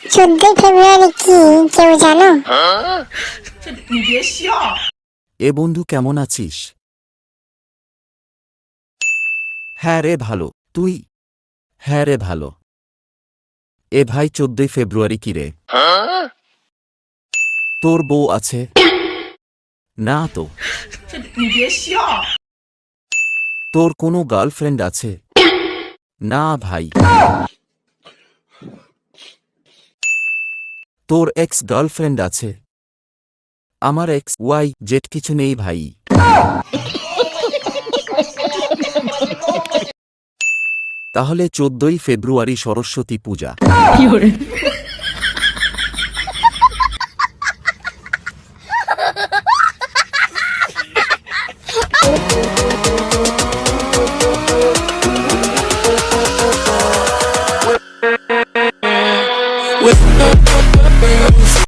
ফেব্রুয়ারি কি, কেউ জানো? এ বন্ধু, কেমন আছিস? হ্যাঁ রে, ভালো। তুই? হ্যাঁ রে, ভালো। এ ভাই, চোদ্দই ফেব্রুয়ারি কি রে? তোর বউ আছে? না তো। তোর কোনো গার্লফ্রেন্ড আছে? না ভাই। তোর এক্স গার্লফ্রেন্ড আছে। আমার এক্স ওয়াই জেট কিছু নেই ভাই। তাহলে চোদ্দই ফেব্রুয়ারি সরস্বতী পূজা। bills.